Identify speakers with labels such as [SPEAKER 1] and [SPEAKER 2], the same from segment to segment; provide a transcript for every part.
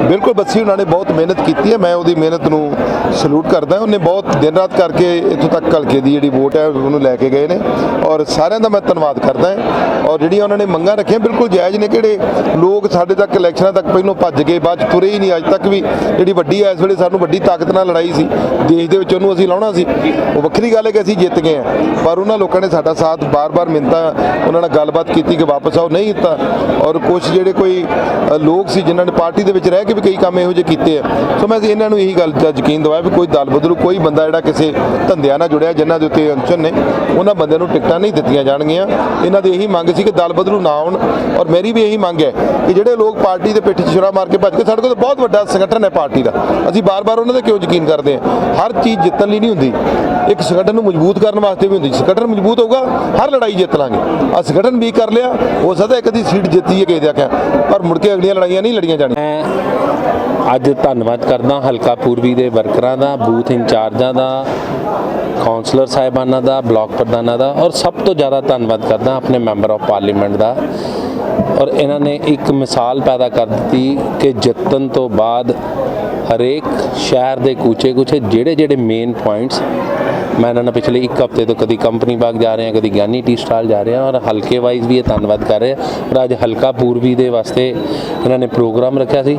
[SPEAKER 1] ਬਿਲਕੁਲ, ਬੱਸੀ ਉਹਨਾਂ ਨੇ ਬਹੁਤ ਮਿਹਨਤ ਕੀਤੀ ਹੈ। ਮੈਂ ਉਹਦੀ ਮਿਹਨਤ ਨੂੰ ਸਲੂਟ ਕਰਦਾ ਉਹਨੇ ਬਹੁਤ ਦਿਨ ਰਾਤ ਕਰਕੇ ਇੱਥੋਂ ਤੱਕ ਹਲਕੇ ਦੀ ਜਿਹੜੀ ਵੋਟ ਹੈ, ਉਹਨੂੰ ਲੈ ਕੇ ਗਏ ਨੇ। ਔਰ ਸਾਰਿਆਂ ਦਾ ਮੈਂ ਧੰਨਵਾਦ ਕਰਦਾ ਔਰ ਜਿਹੜੀਆਂ ਉਹਨਾਂ ਨੇ ਮੰਗਾਂ ਰੱਖੀਆਂ, ਬਿਲਕੁਲ ਜਾਇਜ਼ ਨੇ ਕਿਹੜੇ? ਲੋਕ ਸਾਡੇ ਤੱਕ ਇਲੈਕਸ਼ਨਾਂ ਤੱਕ ਪਹਿਲੋਂ ਭੱਜ ਗਏ, ਬਾਅਦ 'ਚ ਤੁਰੇ ਹੀ ਨਹੀਂ। ਅੱਜ ਤੱਕ ਵੀ ਜਿਹੜੀ ਵੱਡੀ ਹੈ, ਇਸ ਵੇਲੇ ਸਾਨੂੰ ਵੱਡੀ ਤਾਕਤ ਨਾਲ ਲੜਾਈ ਸੀ। ਦੇਸ਼ ਦੇ ਵਿੱਚ ਉਹਨੂੰ ਅਸੀਂ ਲਾਉਣਾ ਸੀ। ਉਹ ਵੱਖਰੀ ਗੱਲ ਹੈ ਕਿ ਅਸੀਂ ਜਿੱਤ ਗਏ ਹਾਂ। ਪਰ ਉਹਨਾਂ ਲੋਕਾਂ ਨੇ ਸਾਡਾ ਸਾਥ ਬਾਰ-ਬਾਰ ਮਿੰਤਾ ਉਹਨਾਂ ਨਾਲ ਗੱਲਬਾਤ ਕੀਤੀ ਕਿ ਵਾਪਸ ਆਓ, ਨਹੀਂ ਦਿੱਤਾ। ਔਰ ਕੁਝ ਜਿਹੜੇ ਕੋਈ ਲੋਕ ਸੀ, ਜਿਨ੍ਹਾਂ ਨੇ ਪਾਰਟੀ ਦੇ ਵਿੱਚ ਰਹਿ ਕੇ ਵੀ ਕਈ ਕੰਮ ਇਹੋ ਜਿਹੇ ਕੀਤੇ ਆ। ਸੋ ਮੈਂ ਇਹਨਾਂ ਨੂੰ ਇਹੀ ਗੱਲ ਦਾ ਯਕੀਨ ਦਵਾਇਆ ਵੀ ਕੋਈ ਦਲ ਬਦਲੂ, ਕੋਈ ਬੰਦਾ ਜਿਹੜਾ ਕਿਸੇ ਧੰਦਿਆਂ ਨਾਲ ਜੁੜਿਆ ਜਿਨ੍ਹਾਂ ਦੇ ਉੱਤੇ ਅੰਚਨ ਨੇ, ਉਹਨਾਂ ਬੰਦਿਆਂ ਨੂੰ ਟਿਕਟਾਂ ਨਹੀਂ ਦਿੱਤੀਆਂ ਜਾਣਗੀਆਂ। ਇਹਨਾਂ ਦੀ ਇਹੀ ਮੰਗ ਸੀ ਕਿ ਦਲ ਬਦਲੂ ਨਾ ਆਉਣ ਔਰ ਮੇਰੀ ਵੀ ਇਹੀ ਮੰਗ ਹੈ ਕਿ ਜਿਹੜੇ ਲੋਕ ਪਾਰਟੀ ਦੇ ਪਿੱਠ 'ਚ ਛੁਰਾ ਮਾਰ ਕੇ ਭੱਜ ਕੇ ਸਾਡੇ ਕੋਲ ਬਹੁਤ ਵੱਡਾ ਸੰਗਠਨ ਹੈ ਪਾਰਟੀ ਦਾ। ਅਸੀਂ ਬਾਰ-ਬਾਰ ਉਹਨਾਂ ਤੇ ਕਿਉਂ ਯਕੀਨ ਕਰਦੇ ਹਾਂ? ਹਰ ਚੀਜ਼ ਜਿੱਤਣ ਲਈ ਨਹੀਂ ਹੁੰਦੀ। ਇੱਕ ਸੰਗਠਨ ਨੂੰ ਮਜ਼ਬੂਤ ਕਰਨ ਵਾਸਤੇ ਵੀ ਹੁੰਦੀ। ਸੰਗਠਨ ਮਜ਼ਬੂਤ ਹੋਊਗਾ, ਹਰ ਲੜਾਈ ਜਿੱਤ ਲਾਂਗੇ। ਆ ਸੰਗਠਨ ਵੀ ਕਰ ਲਿਆ, ਹੋ ਸਕਦਾ ਇੱਕ ਦੀ ਸੀਟ ਜਿੱਤੀ ਹੈ ਕਿਸੇ ਦੇ ਪਰ ਮੁੜ ਕੇ ਅਗਲੀਆਂ ਲੜਾਈਆਂ ਨਹੀਂ ਲੜੀਆਂ ਜਾਣੀਆਂ।
[SPEAKER 2] ਅੱਜ ਧੰਨਵਾਦ ਕਰਦਾ ਹਲਕਾ ਪੂਰਬੀ ਦੇ ਵਰਕਰਾਂ ਦਾ, ਬੂਥ ਇੰਚਾਰਜਾਂ ਦਾ ਕਾਉਂਸਲਰ ਸਾਹਿਬਾਨਾਂ ਦਾ, ਬਲਾਕ ਪ੍ਰਧਾਨਾਂ ਦਾ ਔਰ ਸਭ ਤੋਂ ਜ਼ਿਆਦਾ ਧੰਨਵਾਦ ਕਰਦਾ ਆਪਣੇ ਮੈਂਬਰ ਆਫ ਪਾਰਲੀਮੈਂਟ ਦਾ। ਔਰ ਇਹਨਾਂ ਨੇ ਇੱਕ ਮਿਸਾਲ ਪੈਦਾ ਕਰ ਦਿੱਤੀ ਕਿ ਜਿੱਤਣ ਤੋਂ ਬਾਅਦ ਹਰੇਕ ਸ਼ਹਿਰ ਦੇ ਕੂਚੇ ਕੂਚੇ ਜਿਹੜੇ ਜਿਹੜੇ ਮੇਨ ਪੁਆਇੰਟਸ ਮੈਂ ਇਹਨਾਂ ਨਾਲ ਪਿਛਲੇ ਇੱਕ ਹਫ਼ਤੇ ਤੋਂ ਕਦੀ ਕੰਪਨੀ ਬਾਗ ਜਾ ਰਹੇ ਹਾਂ ਕਦੀ ਗਿਆਨੀ ਟੀ ਸਟਾਲ ਜਾ ਰਹੇ ਹਾਂ ਔਰ ਹਲਕੇ ਵਾਈਜ਼ ਵੀ ਇਹ ਧੰਨਵਾਦ ਕਰ ਰਹੇ ਔਰ ਅੱਜ ਹਲਕਾ ਪੂਰਬੀ ਦੇ ਵਾਸਤੇ ਇਹਨਾਂ ਨੇ ਪ੍ਰੋਗਰਾਮ ਰੱਖਿਆ ਸੀ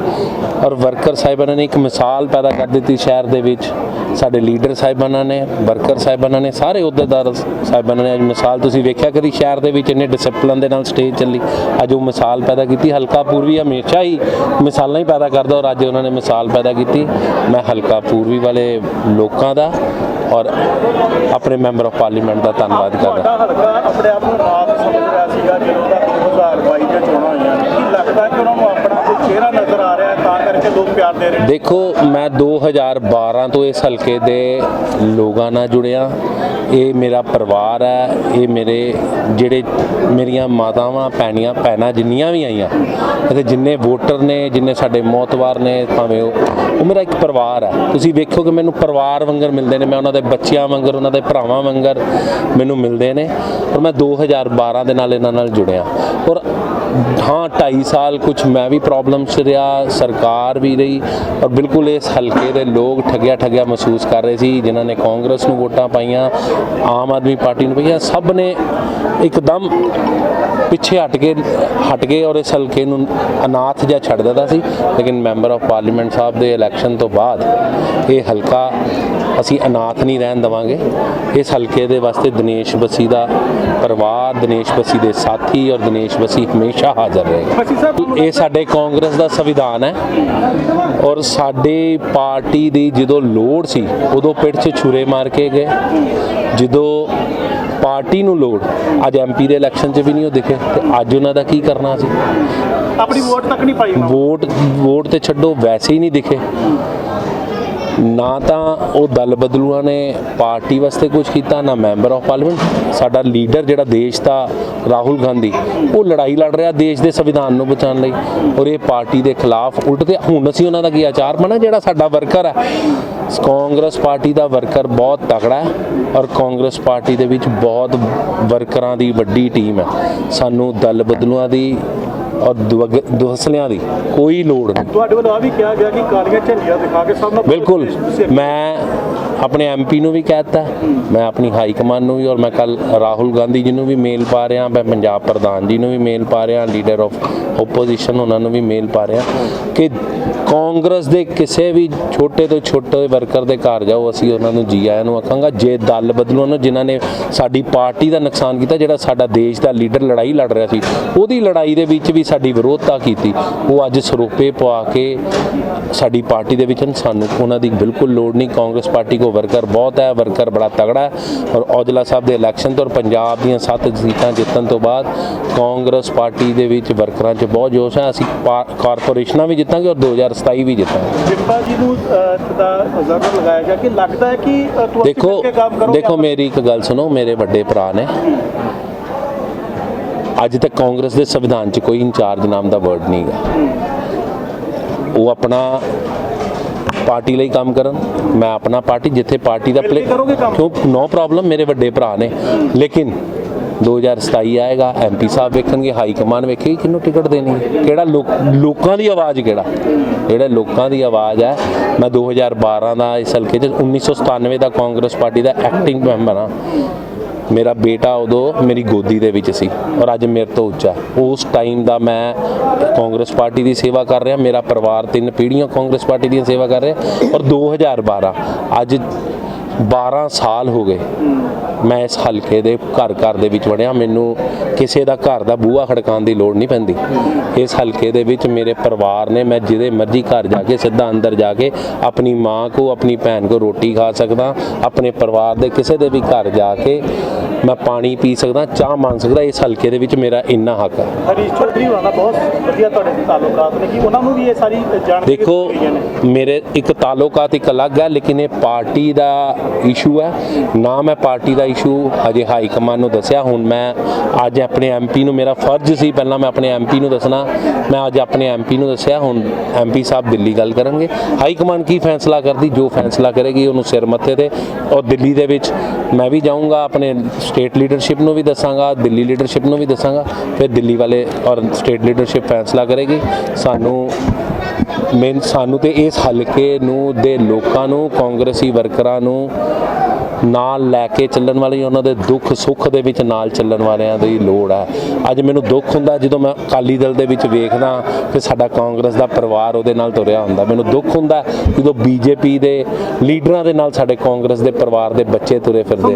[SPEAKER 2] ਔਰ ਵਰਕਰ ਸਾਹਿਬਾਨਾਂ ਨੇ ਇੱਕ ਮਿਸਾਲ ਪੈਦਾ ਕਰ ਦਿੱਤੀ ਸ਼ਹਿਰ ਦੇ ਵਿੱਚ। ਸਾਡੇ ਲੀਡਰ ਸਾਹਿਬਾਨਾਂ ਨੇ ਵਰਕਰ ਸਾਹਿਬਾਨਾਂ ਨੇ, ਸਾਰੇ ਅਹੁਦੇਦਾਰ ਸਾਹਿਬਾਨਾਂ ਨੇ ਅੱਜ ਮਿਸਾਲ ਤੁਸੀਂ ਵੇਖਿਆ ਕਦੀ ਸ਼ਹਿਰ ਦੇ ਵਿੱਚ ਇੰਨੇ ਡਿਸਪਲਨ ਦੇ ਨਾਲ ਸਟੇਜ ਚੱਲੀ। ਅੱਜ ਉਹ ਮਿਸਾਲ ਪੈਦਾ ਕੀਤੀ, ਹਲਕਾ ਪੂਰਬੀ ਹਮੇਸ਼ਾ ਹੀ ਮਿਸਾਲਾਂ ਹੀ ਪੈਦਾ ਕਰਦਾ ਔਰ ਅੱਜ ਉਹਨਾਂ ਨੇ ਮਿਸਾਲ ਪੈਦਾ ਕੀਤੀ। ਮੈਂ ਹਲਕਾ ਪੂਰਬੀ ਵਾਲੇ ਲੋਕਾਂ ਦਾ ਔਰ ਆਪਣੇ ਮੈਂਬਰ ਆਫ ਪਾਰਲੀਮੈਂਟ ਦਾ ਧੰਨਵਾਦ ਕਰਦਾ
[SPEAKER 3] ਆਪਣੇ ਆਪ ਨੂੰ ਆਪ ਸਮਝ ਰਿਹਾ ਸੀਗਾ ਜਦੋਂ ਦਾ 2022 ਦੀਆਂ ਚੋਣਾਂ ਹੋਈਆਂ ਨੇ ਕੀ ਲੱਗਦਾ ਕਿ ਉਹਨਾਂ ਨੂੰ ਆਪਣਾ ਕੋਈ ਚਿਹਰਾ ਨਜ਼ਰ ਆ ਰਿਹਾ ਹੈ ਤਾਂ ਕਰਕੇ ਲੋਕ ਪਿਆਰ ਦੇ ਰਹੇ ਨੇ
[SPEAKER 2] ਦੇਖੋ, ਮੈਂ 2012 ਤੋਂ ਇਸ ਹਲਕੇ ਦੇ ਲੋਕਾਂ ਨਾਲ ਜੁੜਿਆ। ਇਹ ਮੇਰਾ ਪਰਿਵਾਰ ਹੈ। ਇਹ ਮੇਰੇ, ਜਿਹੜੇ ਮੇਰੀਆਂ ਮਾਤਾਵਾਂ, ਭੈਣੀਆਂ, ਭੈਣਾਂ ਜਿੰਨੀਆਂ ਵੀ ਆਈਆਂ ਅਤੇ ਜਿੰਨੇ ਵੋਟਰ ਨੇ, ਜਿੰਨੇ ਸਾਡੇ ਮੌਤਵਾਰ ਨੇ, ਭਾਵੇਂ ਉਹ ਉਹ ਮੇਰਾ ਇੱਕ ਪਰਿਵਾਰ ਹੈ। ਤੁਸੀਂ ਵੇਖੋ ਕਿ ਮੈਨੂੰ ਪਰਿਵਾਰ ਵਾਂਗਰ ਮਿਲਦੇ ਨੇ। ਮੈਂ ਉਹਨਾਂ ਦੇ ਬੱਚਿਆਂ ਵਾਂਗਰ, ਉਹਨਾਂ ਦੇ ਭਰਾਵਾਂ ਵਾਂਗਰ ਮੈਨੂੰ ਮਿਲਦੇ ਨੇ। ਔਰ ਮੈਂ 2012 ਦੇ ਨਾਲ ਇਹਨਾਂ ਨਾਲ ਜੁੜਿਆ। ਔਰ ਹਾਂ 2.5 ਸਾਲ ਕੁਝ ਮੈਂ ਵੀ ਪ੍ਰੋਬਲਮਸ ਰਿਹਾ, ਸਰਕਾਰ ਵੀ ਰਹੀ ਔਰ ਬਿਲਕੁਲ ਇਸ ਹਲਕੇ ਦੇ ਲੋਕ ਠੱਗਿਆ ਠੱਗਿਆ ਮਹਿਸੂਸ ਕਰ ਰਹੇ ਸੀ, ਜਿਨ੍ਹਾਂ ਨੇ ਕਾਂਗਰਸ ਨੂੰ ਵੋਟਾਂ ਪਾਈਆਂ, ਆਮ ਆਦਮੀ ਪਾਰਟੀ ਨੂੰ ਪਈਆਂ, ਸਭ ਨੇ ਇੱਕਦਮ ਪਿੱਛੇ ਹਟ ਕੇ, ਹਟ ਗਏ ਔਰ ਇਸ ਹਲਕੇ ਨੂੰ ਅਨਾਥ ਜਿਹਾ ਛੱਡ ਦਿੱਤਾ ਸੀ। ਲੇਕਿਨ ਮੈਂਬਰ ਆਫ ਪਾਰਲੀਮੈਂਟ ਸਾਹਿਬ ਦੇ ਇਲੈਕਸ਼ਨ ਤੋਂ ਬਾਅਦ ਇਹ ਹਲਕਾ ਅਸੀਂ ਅਨਾਥ ਨਹੀਂ ਰਹਿਣ ਦਵਾਂਗੇ। ਇਸ ਹਲਕੇ ਦੇ ਵਾਸਤੇ ਦਿਨੇਸ਼ ਬਸੀ ਦਾ ਪਰਿਵਾਰ, ਦਿਨੇਸ਼ ਬਸੀ ਦੇ ਸਾਥੀ ਔਰ ਦਿਨੇਸ਼ ਬਸੀ ਹਮੇਸ਼ਾ ਹਾਜ਼ਰ
[SPEAKER 3] ਸਾਹਿਬ
[SPEAKER 2] ਇਹ ਸਾਡੇ ਕਾਂਗਰਸ ਦਾ ਸੰਵਿਧਾਨ ਹੈ ਔਰ ਸਾਡੇ ਪਾਰਟੀ ਦੀ ਜਦੋਂ ਲੋੜ ਸੀ ਉਦੋਂ ਪਿੱਠ 'ਚ ਛੁਰੇ ਮਾਰ ਕੇ ਗਏ। ਜਦੋਂ ਪਾਰਟੀ ਨੂੰ ਲੋੜ ਅੱਜ ਐਮਪੀ ਦੇ ਇਲੈਕਸ਼ਨ 'ਚ ਵੀ ਨਹੀਂ ਉਹ ਦਿਖੇ ਤੇ ਅੱਜ ਉਹਨਾਂ ਦਾ ਕੀ ਕਰਨਾ ਸੀ?
[SPEAKER 3] ਆਪਣੀ ਵੋਟ ਤੱਕ ਨਹੀਂ ਪਾਈ।
[SPEAKER 2] ਵੋਟ ਵੋਟ ਤੇ ਛੱਡੋ ਵੈਸੇ ਹੀ ਨਹੀਂ ਦਿਖੇ। ਨਾ ਤਾਂ ਉਹ ਦਲ ਬਦਲੂਆਂ ਨੇ ਪਾਰਟੀ ਵਾਸਤੇ ਕੁਝ ਕੀਤਾ, ਨਾ ਮੈਂਬਰ ਆਫ ਪਾਰਲੀਮੈਂਟ। ਸਾਡਾ ਲੀਡਰ ਜਿਹੜਾ ਦੇਸ਼ ਦਾ ਰਾਹੁਲ ਗਾਂਧੀ, ਉਹ ਲੜਾਈ ਲੜ ਰਿਹਾ ਦੇਸ਼ ਦੇ ਸੰਵਿਧਾਨ ਨੂੰ ਬਚਾਉਣ ਲਈ। ਔਰ ਇਹ ਪਾਰਟੀ ਦੇ ਖਿਲਾਫ ਉਲਟ ਤੇ ਹੁਣ ਅਸੀਂ ਉਹਨਾਂ ਦਾ ਕੀ ਆਚਾਰ ਬਣਾ ਜਿਹੜਾ ਸਾਡਾ ਵਰਕਰ ਹੈ। ਕਾਂਗਰਸ ਪਾਰਟੀ ਦਾ ਵਰਕਰ ਬਹੁਤ ਤਕੜਾ ਹੈ ਔਰ ਕਾਂਗਰਸ ਪਾਰਟੀ ਦੇ ਵਿੱਚ ਬਹੁਤ ਵਰਕਰਾਂ ਦੀ ਵੱਡੀ ਟੀਮ ਹੈ। ਸਾਨੂੰ ਦਲ ਬਦਲੂਆਂ ਦੀ ਔਰ ਦੁਹਸਲਿਆਂ ਦੀ ਕੋਈ ਲੋੜ ਨਹੀਂ।
[SPEAKER 3] ਤੁਹਾਡੇ ਵੱਲੋਂ ਆ ਵੀ ਕਿਹਾ ਗਿਆ ਕਿ ਕਾਲੀਆਂ ਝੰਡੀਆਂ ਦਿਖਾ ਕੇ ਸਭ ਨਾਲ
[SPEAKER 2] ਬਿਲਕੁਲ। ਮੈਂ ਆਪਣੇ ਐਮਪੀ ਨੂੰ ਵੀ ਕਹਿਤਾ ਮੈਂ ਆਪਣੀ ਹਾਈ ਕਮਾਂਡ ਨੂੰ ਵੀ ਔਰ ਮੈਂ ਕੱਲ ਰਾਹੁਲ ਗਾਂਧੀ ਜੀ ਨੂੰ ਵੀ ਮੇਲ ਪਾ ਰਿਹਾ। ਮੈਂ ਪੰਜਾਬ ਪ੍ਰਧਾਨ ਜੀ ਨੂੰ ਵੀ ਮੇਲ ਪਾ ਰਿਹਾ। ਲੀਡਰ ਆਫ ਆਪੋਜੀਸ਼ਨ ਉਹਨਾਂ ਨੂੰ ਵੀ ਮੇਲ ਪਾ ਰਿਹਾ ਕਿ ਕਾਂਗਰਸ ਦੇ ਕਿਸੇ ਵੀ ਛੋਟੇ ਤੋਂ ਛੋਟੇ ਵਰਕਰ ਦੇ ਘਰ ਜਾਓ, ਅਸੀਂ ਉਹਨਾਂ ਨੂੰ ਜੀ ਆਇਆਂ ਨੂੰ ਆਖਾਂਗਾ, ਜੇ ਦਲ ਬਦਲੂ ਨੂੰ, ਜਿਨ੍ਹਾਂ ਨੇ ਸਾਡੀ ਪਾਰਟੀ ਦਾ ਨੁਕਸਾਨ ਕੀਤਾ, ਜਿਹੜਾ ਸਾਡਾ ਦੇਸ਼ ਦਾ ਲੀਡਰ ਲੜਾਈ ਲੜ ਰਿਹਾ ਸੀ, ਉਹਦੀ ਲੜਾਈ ਦੇ ਵਿੱਚ ਵੀ ਸਾਡੀ ਵਿਰੋਧਤਾ ਕੀਤੀ, ਉਹ ਅੱਜ ਸਰੋਪੇ ਪਵਾ ਕੇ ਸਾਡੀ ਪਾਰਟੀ ਦੇ ਵਿੱਚ ਹਨ। ਸਾਨੂੰ ਉਹਨਾਂ ਦੀ ਬਿਲਕੁਲ ਲੋੜ ਨਹੀਂ। ਕਾਂਗਰਸ ਪਾਰਟੀ ਕੋ ਵਰਕਰ ਬਹੁਤ ਹੈ, ਵਰਕਰ ਬੜਾ ਤਗੜਾ ਹੈ ਔਰ ਔਜਲਾ ਸਾਹਿਬ ਦੇ ਇਲੈਕਸ਼ਨ ਤੋਂ ਔਰ ਪੰਜਾਬ ਦੀਆਂ ਸੱਤ ਸੀਟਾਂ ਜਿੱਤਣ ਤੋਂ ਬਾਅਦ ਕਾਂਗਰਸ ਪਾਰਟੀ ਦੇ ਵਿੱਚ ਵਰਕਰਾਂ 'ਚ ਬਹੁਤ ਜੋਸ਼ ਹੈ। ਅਸੀਂ ਪਾ- ਕਾਰਪੋਰੇਸ਼ਨਾਂ ਵੀ ਜਿੱਤਾਂਗੇ ਔਰ 2027 ਵੀ ਜਿੱਤਾਂਗੇ
[SPEAKER 3] ਜਿੰਪਾ ਜੀ ਨੂੰ ਦਾ ਜ਼ਰੂਰ ਲਗਾਇਆ ਗਿਆ ਕਿ ਲੱਗਦਾ ਹੈ ਕਿ
[SPEAKER 2] ਦੇਖੋ ਦੇਖੋ ਮੇਰੀ ਇੱਕ ਗੱਲ ਸੁਣੋ ਮੇਰੇ ਵੱਡੇ ਭਰਾ ਨੇ। ਅੱਜ ਤੱਕ ਕਾਂਗਰਸ ਦੇ ਸੰਵਿਧਾਨ 'ਚ ਕੋਈ ਇੰਚਾਰਜ ਨਾਮ ਦਾ ਵਰਡ ਨਹੀਂ ਹੈ ਉਹ ਆਪਣਾ ਪਾਰਟੀ ਲਈ ਕੰਮ ਕਰਨ ਮੈਂ ਆਪਣਾ ਪਾਰਟੀ ਜਿੱਥੇ ਪਾਰਟੀ ਦਾ ਪਲੇ
[SPEAKER 3] ਕਰੋਗੇ ਕੰਮ?
[SPEAKER 2] ਕਿਉਂ? ਨੋ ਪ੍ਰੋਬਲਮ ਮੇਰੇ ਵੱਡੇ ਭਰਾ ਨੇ। ਲੇਕਿਨ 2027 ਆਏਗਾ ਐਮਪੀ ਸਾਹਿਬ ਵੇਖਣਗੇ, ਹਾਈ ਕਮਾਨ ਵੇਖੇਗੀ ਕਿਹਨੂੰ ਟਿਕਟ ਦੇਣੀ ਹੈ, ਕਿਹੜਾ ਲੋਕ, ਲੋਕਾਂ ਦੀ ਆਵਾਜ਼ ਕਿਹੜਾ? ਜਿਹੜੇ ਲੋਕਾਂ ਦੀ ਆਵਾਜ਼ ਹੈ, ਮੈਂ 2012 ਦਾ ਇਸ ਹਲਕੇ 'ਚ 1997 ਦਾ ਕਾਂਗਰਸ ਪਾਰਟੀ ਦਾ ਐਕਟਿੰਗ ਮੈਂਬਰ ਹਾਂ। ਮੇਰਾ ਬੇਟਾ ਉਦੋਂ ਮੇਰੀ ਗੋਦੀ ਦੇ ਵਿੱਚ ਸੀ ਔਰ ਅੱਜ ਮੇਰੇ ਤੋਂ ਉੱਚਾ। ਉਸ ਟਾਈਮ ਦਾ ਮੈਂ ਕਾਂਗਰਸ ਪਾਰਟੀ ਦੀ ਸੇਵਾ ਕਰ ਰਿਹਾ, ਮੇਰਾ ਪਰਿਵਾਰ ਤਿੰਨ ਪੀੜ੍ਹੀਆਂ ਕਾਂਗਰਸ ਪਾਰਟੀ ਦੀ ਸੇਵਾ ਕਰ ਰਿਹਾ ਔਰ 2012 ਅੱਜ 12 ਸਾਲ ਹੋ ਗਏ। ਮੈਂ ਇਸ ਹਲਕੇ ਦੇ ਘਰ ਘਰ ਦੇ ਵਿੱਚ ਵੜਿਆ। ਮੈਨੂੰ ਕਿਸੇ ਦਾ ਘਰ ਦਾ ਬੂਹਾ ਖੜਕਾਉਣ ਦੀ ਲੋੜ ਨਹੀਂ ਪੈਂਦੀ। ਇਸ ਹਲਕੇ ਦੇ ਵਿੱਚ ਮੇਰੇ ਪਰਿਵਾਰ ਨੇ ਮੈਂ ਜਿਹਦੇ ਮਰਜ਼ੀ ਘਰ ਜਾ ਕੇ ਸਿੱਧਾ ਅੰਦਰ ਜਾ ਕੇ ਆਪਣੀ ਮਾਂ ਕੋ ਆਪਣੀ ਭੈਣ ਕੋ ਰੋਟੀ ਖਾ ਸਕਦਾ ਆਪਣੇ ਪਰਿਵਾਰ ਦੇ ਕਿਸੇ ਦੇ ਵੀ ਘਰ ਜਾ ਕੇ ਮੈਂ ਪਾਣੀ ਪੀ ਸਕਦਾ ਚਾਹ ਮੰਗ ਸਕਦਾ। ਇਸ ਹਲਕੇ ਦੇ ਵਿੱਚ ਮੇਰਾ ਇੰਨਾ ਹੱਕ ਹੈ।
[SPEAKER 3] ਹਰੀਸ਼ ਚੌਧਰੀ ਹੋਣਾ ਦਾ ਬਹੁਤ ਵਧੀਆ ਤੁਹਾਡੇ ਨਾਲ ਤਾਲੁਕਾਤ ਨੇ ਕਿ ਉਹਨਾਂ ਨੂੰ ਵੀ ਇਹ ਸਾਰੀ ਜਾਣਕਾਰੀ
[SPEAKER 2] ਦੇਖੋ ਮੇਰੇ ਇੱਕ ਤਾਲੁਕਾਤ ਇੱਕ ਅਲੱਗ ਹੈ ਲੇਕਿਨ ਇਹ ਪਾਰਟੀ ਦਾ ਇਸ਼ੂ ਹੈ। ਨਾ ਮੈਂ ਪਾਰਟੀ ਦਾ ਇਸ਼ੂ ਅਜੇ ਹਾਈ ਕਮਾਨ ਨੂੰ ਦੱਸਿਆ। ਹੁਣ ਮੈਂ ਅੱਜ ਆਪਣੇ ਐਮਪੀ ਨੂੰ ਮੇਰਾ ਫਰਜ਼ ਸੀ, ਪਹਿਲਾਂ ਮੈਂ ਆਪਣੇ ਐਮਪੀ ਨੂੰ ਦੱਸਣਾ। ਮੈਂ ਅੱਜ ਆਪਣੇ ਐਮਪੀ ਨੂੰ ਦੱਸਿਆ। ਹੁਣ ਐਮਪੀ ਸਾਹਿਬ ਦਿੱਲੀ ਗੱਲ ਕਰਨਗੇ। ਹਾਈ ਕਮਾਨ ਕੀ ਫੈਸਲਾ ਕਰਦੀ? ਜੋ ਫੈਸਲਾ ਕਰੇਗੀ ਉਹਨੂੰ ਸਿਰ ਮੱਥੇ ਤੇ। ਔਰ ਦਿੱਲੀ ਦੇ ਵਿੱਚ ਮੈਂ ਵੀ ਜਾਊਂਗਾ, ਆਪਣੇ ਸਟੇਟ ਲੀਡਰਸ਼ਿਪ ਨੂੰ ਵੀ ਦੱਸਾਂਗਾ, ਦਿੱਲੀ ਲੀਡਰਸ਼ਿਪ ਨੂੰ ਵੀ ਦੱਸਾਂਗਾ। ਫਿਰ ਦਿੱਲੀ ਵਾਲੇ ਔਰ ਸਟੇਟ ਲੀਡਰਸ਼ਿਪ ਫੈਸਲਾ ਕਰੇਗੀ। ਸਾਨੂੰ ਮੈਂ ਸਾਨੂੰ ਤੇ ਇਸ ਹਲਕੇ ਨੂੰ ਦੇ ਲੋਕਾਂ ਨੂੰ ਕਾਂਗਰਸੀ ਵਰਕਰਾਂ ਨੂੰ ਨਾਲ ਲੈ ਕੇ ਚੱਲਣ ਵਾਲੇ ਉਹਨਾਂ ਦੇ ਦੁੱਖ ਸੁੱਖ ਦੇ ਵਿੱਚ ਨਾਲ ਚੱਲਣ ਵਾਲਿਆਂ ਦੀ ਲੋੜ ਹੈ। ਅੱਜ ਮੈਨੂੰ ਦੁੱਖ ਹੁੰਦਾ ਜਦੋਂ ਮੈਂ ਅਕਾਲੀ ਦਲ ਦੇ ਵਿੱਚ ਵੇਖਦਾ ਕਿ ਸਾਡਾ ਕਾਂਗਰਸ ਦਾ ਪਰਿਵਾਰ ਉਹਦੇ ਨਾਲ ਤੁਰਿਆ ਹੁੰਦਾ। ਮੈਨੂੰ ਦੁੱਖ ਹੁੰਦਾ ਜਦੋਂ ਬੀਜੇਪੀ ਦੇ ਲੀਡਰਾਂ ਦੇ ਨਾਲ ਸਾਡੇ ਕਾਂਗਰਸ ਦੇ ਪਰਿਵਾਰ ਦੇ ਬੱਚੇ ਤੁਰੇ ਫਿਰਦੇ ਨੇ।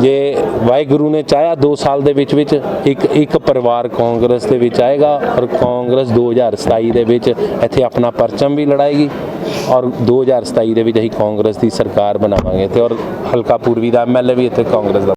[SPEAKER 2] ਜੇ ਵਾਹਿਗੁਰੂ ਨੇ ਚਾਹਿਆ 2 ਸਾਲ ਦੇ ਵਿੱਚ ਵਿੱਚ ਇੱਕ ਇੱਕ ਪਰਿਵਾਰ ਕਾਂਗਰਸ ਦੇ ਵਿੱਚ ਆਏਗਾ ਔਰ ਕਾਂਗਰਸ 2027 ਦੇ ਵਿੱਚ ਇੱਥੇ ਆਪਣਾ ਪਰਚਮ ਵੀ ਲੜਾਏਗੀ। ਔਰ 2027 ਦੇ ਵਿੱਚ ਅਸੀਂ ਕਾਂਗਰਸ ਦੀ ਸਰਕਾਰ ਬਣਾਵਾਂਗੇ ਤੇ ਔਰ ਹਲਕਾ ਪੂਰਬੀ ਦਾ ਐਮਐਲਏ ਵੀ ਇੱਥੇ ਕਾਂਗਰਸ ਦਾ।